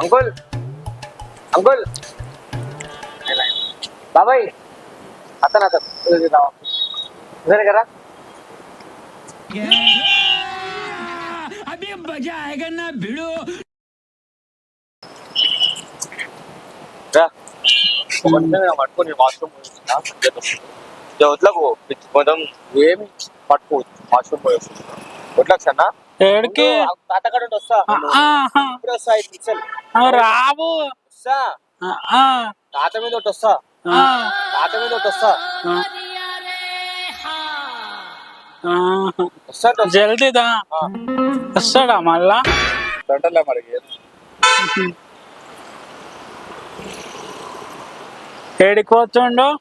Uncle uncle బాబాయ్ అతను అతను ఇదే కదా अभी मजा आएगा ना भिड़ो రా కొంచెం పట్టుకొని వాష్రూమ్ వదలకు కొంచెం ఏమి పట్టుకో వాష్రూమ్ పోయి వదలకు సన్నా ఏడికి రావు. వస్తా. ఆ, ఆ, తాత మీద ఒకటి వస్తా. ఆ, తాత మీద ఒకటి వస్తా. ఆ. ఆహా. వస్తా అంటే వస్తా. జల్దీదా వస్తాడా మళ్ళా? గంటలే మరి. ఏడికి పోతుండు?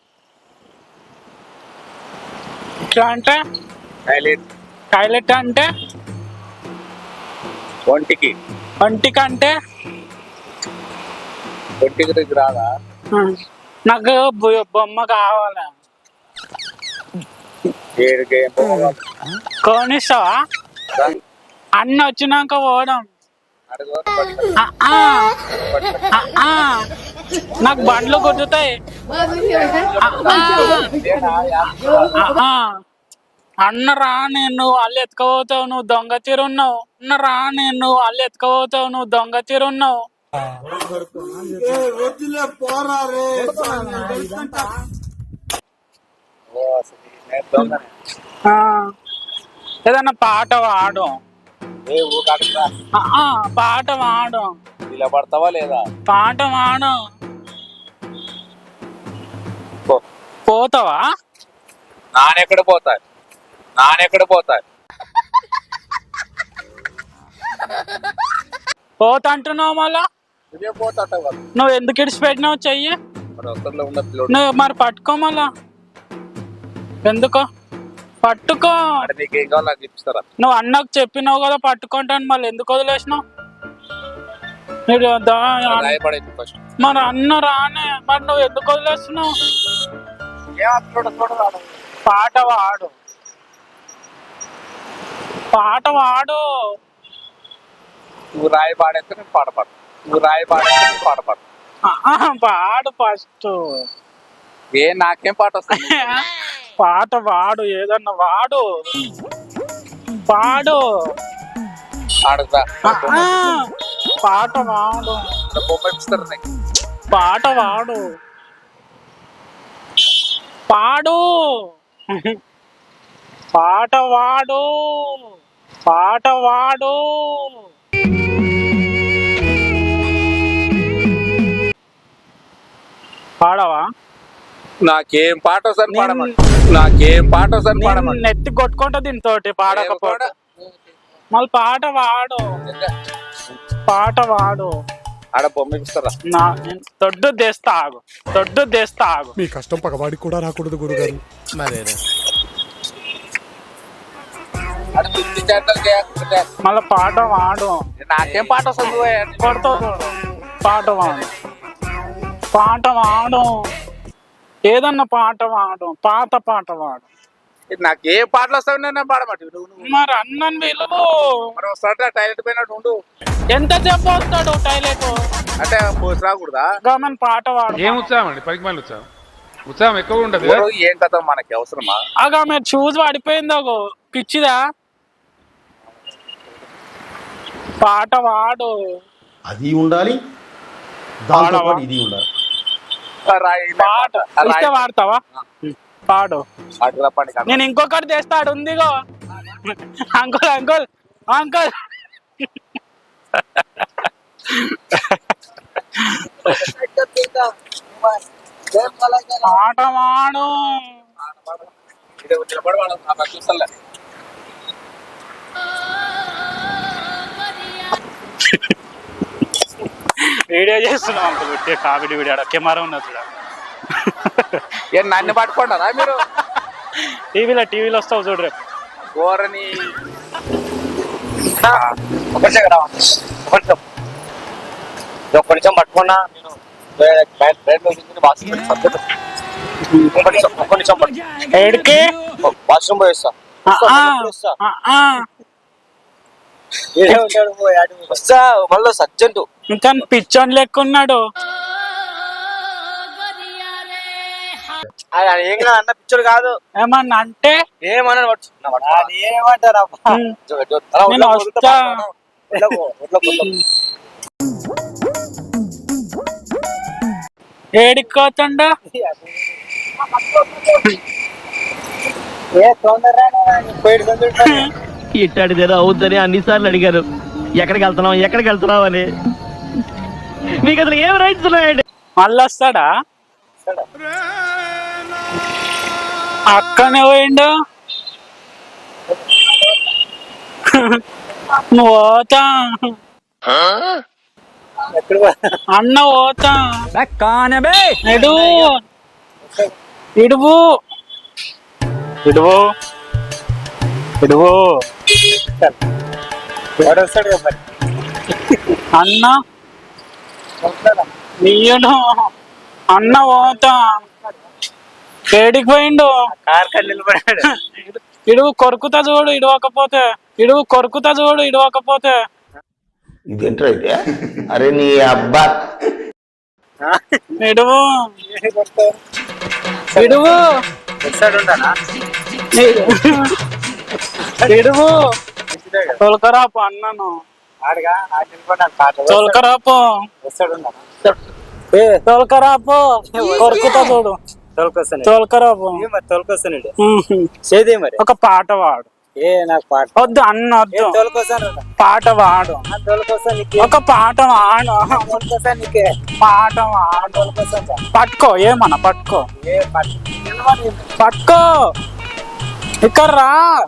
ఇట్లా అంటే? టైలెట్ టాయిలెట్ అంటే? ఒంటికి. ఒంటికి అంటే ఒంటికి దగ్గర రాదా నాకు బొమ్మ కావాలి? కొనిస్తావా? అన్న వచ్చినాక పోవడం. నాకు బండ్లు గుర్తుతాయి ఆ, ఆ. ఇదేనా? ఆ, ఆ. అన్న రా నేను వాళ్ళు ఎత్తుకపోతావు నువ్వు దొంగ తీరున్నావు అన్న రా నేను వాళ్ళు ఎత్తుకపోతావు నువ్వు దొంగ తీరున్నావు. ఏదన్నా పాట పాడు పాట పాడు ఇలా పడతావా లేదా పాట పాడు పో. పోతావా నానెక్కడ పోతా నానెక్కడ పోతా పోతా అంటున్నావు మళ్ళా? నువ్వే ఎందుకు ఇడిచిపెట్టినావు చెయ్యి? మరి అవసరంలో ఉన్న పిల్లడు. నువ్వు మరి పట్టుకో మళ్ళా. ఎందుకో? పట్టుకో. అంటే నీకు ఏం కావాలి నాకు ఇప్పిస్తారా? నువ్వు అన్నకు చెప్పినావు కదా పట్టుకుంటాను మళ్ళీ ఎందుకు వదిలేసినావు? దా- ఫస్ట్ మరి అన్న రానే. మరి నువ్వు ఎందుకు వదిలేస్తున్నావు పాట వాడు పాట వాడు నువ్వు రాయి పాడేస్తే నేను పాట పాడు నువ్వు రాయి పాడేస్తే నేను పాట పాడు పాడు ఫస్ట్. ఏ నాకేం పాట వస్తుంది? పాట వాడు ఏదన్నా వాడు. పాడు. ఆహా, పాట వాడు. బొమ్మ ఇప్పిస్తారు నీకు. పాట వాడు. పాడు. పాట వాడు. పాట వాడు. పాడవా? నాకేం పాట వస్తుంది పాడమని నాకేం పాట వస్తుంది పాడమని నెత్తి కొట్టుకుంటా దీంతోటి పాడకపోతే. మళ్ళీ పాట వాడు. పాట వాడు. ఆడ బొమ్మ ఇప్పిస్తారా నా నేను దొడ్డు తెస్తా ఆగు. దొడ్డు తెస్తా ఆగు. మీ కష్టం పగవాడికి కూడా రాకూడదు గురుగారు. ఆడ మళ్ళీ పాట వాడు. నాకేం పాట వస్తుంది. కొడతావు. పాట వాడు. పాట వాడు. ఏదన్నా పాట వాడు. పాత పాట వాడు. నాకు ఏ పాటలు వస్తావు నేను పాడమంటే మరి అన్నని విలువు మరి వస్తాడు టైలెట్ పోయినట్టు ఉండు. ఎంత చెప్పు వస్తాడు టైలెట్ అంటే పోసి రాకూడదా? గమన్ పాట వాడు. ఏం ఉత్సాహం అండి? పనికి మళ్ళీ ఉత్సాహం. ఉత్సాహం ఎక్కువ ఉండదు ఏం కథ మనకి అవసరమా? అగా మీరు చూసి పడిపోయింది పిచ్చిదా? పాట వాడు. అది ఉండాలి. దాంతో? పాటు ఇది ఉండాలి. పాట. ఇస్తే వాడతావా పాడు. నేను ఇంకొకటి తెస్తాడు ఉందిగో. Uncle uncle uncle. పాట వాడు. వీడియో చేస్తున్నాం అంకుల్ కామెడీ వీడియో ఆడ. కెమెరా ఉన్నది చూడ. ఏ నన్ను పట్టుకుంటారా మీరు? టీవీలో టీవీలో వస్తావు చూడు. రేపు ఘోరని ఒక నిమిషం రా. ఒక నిమిషం. ఒక్క నిమిషం పట్టుకున్నా వాష్రూమ్. వస్తా మళ్ళీ సర్జెంట్. ఇంకా పిచ్చోన్ లెక్క ఉన్నాడు ఏం కాదు అన్న పిచ్చోడు కాదు. ఏమన్నా అంటే ఏమన్నా ఉమ్, నేను వస్తా. ఏడికోతండా ఇట్టాడిదేదో అవుద్దని అన్నిసార్లు అడిగారు. ఎక్కడికి వెళ్తున్నావు ఎక్కడికి వెళ్తున్నావు అని. మీకు అసలు ఏం రైట్స్ ఉన్నాయండి? మళ్ళీ వస్తాడా అక్కనే పోయిండు. పోతా. అన్న పోతా. ఇడు. ఇడువు ఇడువు ఇడువు అన్న. నీయడు అన్న పోతా ఏడికి పోయిండు ఇడువు కొరుకుతా చూడు ఇడవకపోతే. ఇడువు కొరుకుతా చూడు ఇడవకపోతే. ఇదేంట్రా అరే నీ అబ్బా. ఇడువు ఇడువు ఇడువు తొలకరాపు అన్నను. తొలకరాపు. తొలకరాపు. కొరుకుతా చూడు. తోలుకరాపు. చేదే మరి. ఒక పాట వాడు. ఏ నాకు పాట. వద్దు అన్న వద్దు. పాట వాడు. ఒక పాట వాడు. పాట వాడు. పట్టుకో ఏమన్నా పట్టుకో. పట్టుకో. ఇక్కడ రా.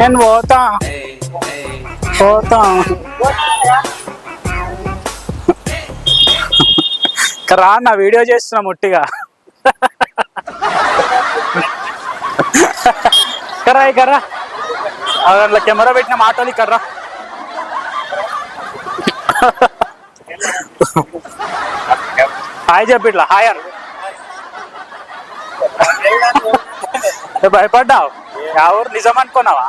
నేను పోతా. పోతా. రా నా వీడియో చేస్తున్నా ముట్టిగా. కర్రా కర్రా అందులో కెమెరా పెట్టిన మాటలు ఇక్కడ హాయ్ చెప్పిట్లా హాయ్ అను భయపడ్డావు ఎవరు నిజం అనుకున్నావా